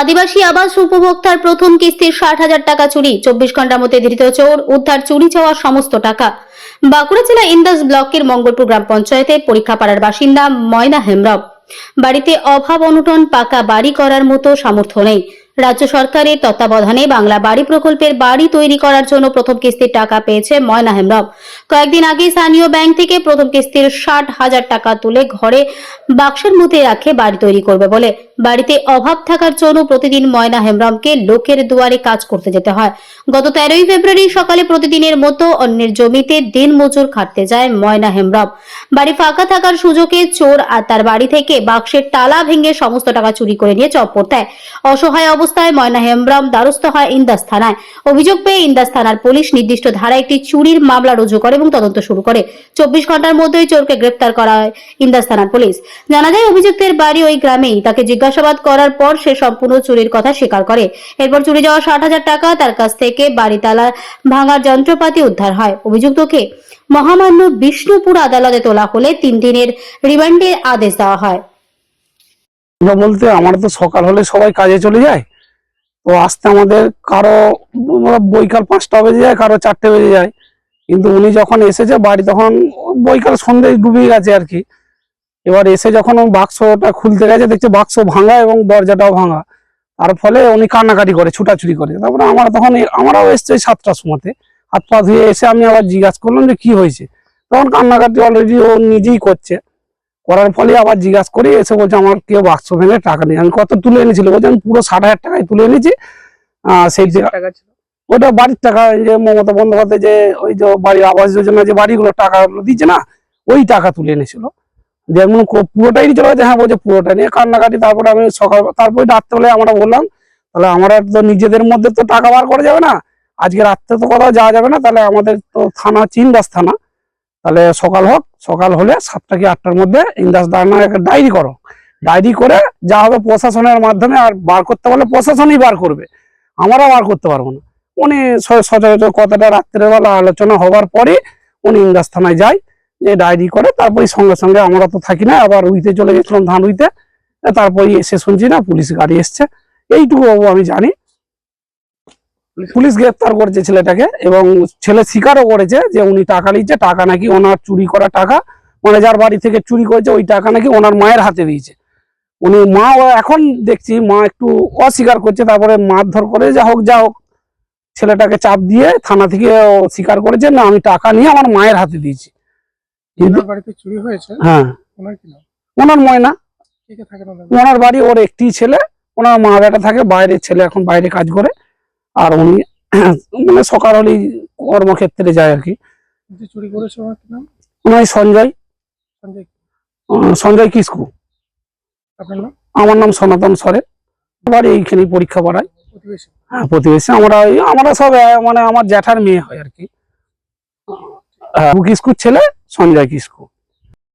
আদিবাসী আবাস উপভোক্তার প্রথম কিস্তির ষাট হাজার টাকা চুরি, চব্বিশ ঘণ্টার মধ্যে ধৃত চোর, উদ্ধার, চুরি যাওয়ার সমস্ত টাকা। বাঁকুড়া জেলা ইন্দাস ব্লকের মঙ্গলপুর গ্রাম পঞ্চায়েতে পরীক্ষা পরীক্ষাপাড়ার বাসিন্দা ময়না হেমরব বাড়িতে অভাব অনুটন, পাকা বাড়ি করার মতো সামর্থ্য নেই। রাজ্য সরকারের তত্ত্বাবধানে বাংলা বাড়ি প্রকল্পের বাড়ি তৈরি করার জন্য প্রথম কিস্তির টাকা পেয়েছে ময়না হেমব্রম। কয়েকদিন আগে স্থানীয় ব্যাংক থেকে প্রথম কিস্তির ষাট হাজার টাকা তুলে ঘরে বাক্সের মধ্যে রাখে বাড়ি তৈরি করবে বলে। বাড়িতে অভাব থাকার জন্য প্রতিদিন ময়না হেমব্রমকে লোকের দুয়ারে কাজ করতে যেতে হয়। গত তেরোই ফেব্রুয়ারি সকালে প্রতিদিনের মতো অন্যের জমিতে দিন মজুর খাটতে যায় ময়না হেমব্রম। বাড়ি ফাঁকা থাকার সুযোগে চোর আর তার বাড়ি থেকে বাক্সের তালা ভেঙে সমস্ত টাকা চুরি করে নিয়ে চপ্পর দেয়। অসহায় অবস্থায় ময়না হেমব্রম দ্বারস্থ হয় ইন্দাস থানায়। অভিযোগ পেয়ে ইন্দাস থানার পুলিশ নির্দিষ্ট ধারায় একটি চুরির মামলা রুজু করে এবং তদন্ত শুরু করে। চব্বিশ ঘণ্টার মধ্যেই চোরকে গ্রেপ্তার করা হয় ইন্দাস থানার পুলিশ। জানা যায়, অভিযুক্তের বাড়ি ওই গ্রামেই। তাকে জিজ্ঞাসাবাদ করার পর সে সম্পূর্ণ চুরির কথা স্বীকার করে। এরপর চুরি যাওয়া ষাট হাজার টাকা তার কাছ থেকে বাড়ি তালা ভাঙার যন্ত্রপাতি উদ্ধার হয়। অভিযুক্তকে মহামান্য বিষ্ণুপুর আদালতে তোলা হলে তিন দিনের রিমান্ডের আদেশ দেওয়া হয়। বলতে আমার তো সকাল হলে সবাই কাজে চলে যায়। তো আসতে আমাদের কারও বৈকাল পাঁচটা বেজে যায়, কারও চারটে বেজে যায়। কিন্তু উনি যখন এসেছে বাড়ি, তখন বৈকাল সন্ধ্যে ডুবে গেছে আর কি। এবার এসে যখন বাক্সটা খুলতে গেছে, দেখছে বাক্স ভাঙা এবং দরজাটাও ভাঙা। তার ফলে উনি কান্নাকাটি করে, ছুটাছুটি করে। তারপরে আমার তখন আমরাও এসছি সাতটার সময়তে। হাত পা ধুয়ে এসে আমি আবার জিজ্ঞাসা করলাম যে কি হয়েছে? তখন কান্নাকাটি অলরেডি ও নিজেই করছে। করার ফলে আবার জিজ্ঞাসা করি এসে বলছে আমার কেউ বাক্স ভেঙে টাকা নেই। আমি কত তুলে এনেছিল বলছে আমি পুরো ষাট হাজার টাকায় তুলে এনেছি। সেই ওটা বাড়ির টাকা যে মমতা বন্দ্যোপাধ্যায় যে ওই যে বাড়ি আবাস যোজনা যে বাড়িগুলো টাকাগুলো দিচ্ছে না ওই টাকা তুলে এনেছিল। যেমন কো- পুরোটাই চলে গেছে হ্যাঁ বলছে পুরোটা নিয়ে কান্নাকাটি। তারপরে আমি সকাল তারপরে রাত্রেবেলায় আমরা বললাম তাহলে আমরা তো নিজেদের মধ্যে তো টাকা বার করা যাবে না। আজকে রাত্রে তো কোথাও যাওয়া যাবে না তাহলে আমাদের তো থানা চিনবাস থানা। তাহলে সকাল হোক, সকাল হলে সাতটা কি আটটার মধ্যে ইন্দাস দানা একটা ডায়েরি করো। ডায়েরি করে যা হবে প্রশাসনের মাধ্যমে আর বার করতে পারলে প্রশাসনই বার করবে। আমরা বার করতে পারব না। উনি সচরাচর কথাটা রাত্রেবেলা আলোচনা হওয়ার পরে উনি ইন্দাস থানায় যায়, যে ডায়েরি করে, তারপরে সঙ্গে সঙ্গে আমরা তো থাকি না, আবার উইতে চলে গেছিলাম ধান উইতে তারপরে এসে শুনছি না, পুলিশ গাড়ি এসছে। এইটুকু আমি জানি। পুলিশ। গ্রেফতার করেছে ছেলেটাকে এবং ছেলে স্বীকারও করেছে যে উনি টাকা নিচ্ছে টাকা নাকি ওনার চুরি করা টাকা। মানে যার বাড়ি থেকে চুরি করেছে ওই টাকা নাকি ওনার মায়ের হাতে দিয়েছে। উনি মা এখন দেখছি মা একটু অস্বীকার করছে তারপরে মারধর করে যা হোক যা হোক। ছেলেটাকে চাপ দিয়ে থানা থেকে স্বীকার করেছে না আমি টাকা নিয়ে আমার মায়ের হাতে দিয়েছি। চুরি হয়েছে? হ্যাঁ। ওনার ময়না ওনার ওনার বাড়ি ওর একটি ছেলে ওনার মা বেটা থাকে বাইরে ছেলে এখন বাইরে কাজ করে। আর উনি মানে সকাল হলেই কর্মক্ষেত্রে যায় আর কি। চুরি করেছে ওনার নাম? সঞ্জয়। সঞ্জয় কিস্কু। আমার নাম সনাতন সরেন। বাড়ি এইখানেই পরীক্ষা প্রতিবেশী? হ্যাঁ প্রতিবেশী। আমরা আমরা সব মানে আমার জ্যাঠার মেয়ে হয় আর কি। আহ, কিস্কুর ছেলে সঞ্জয় কিস্কু।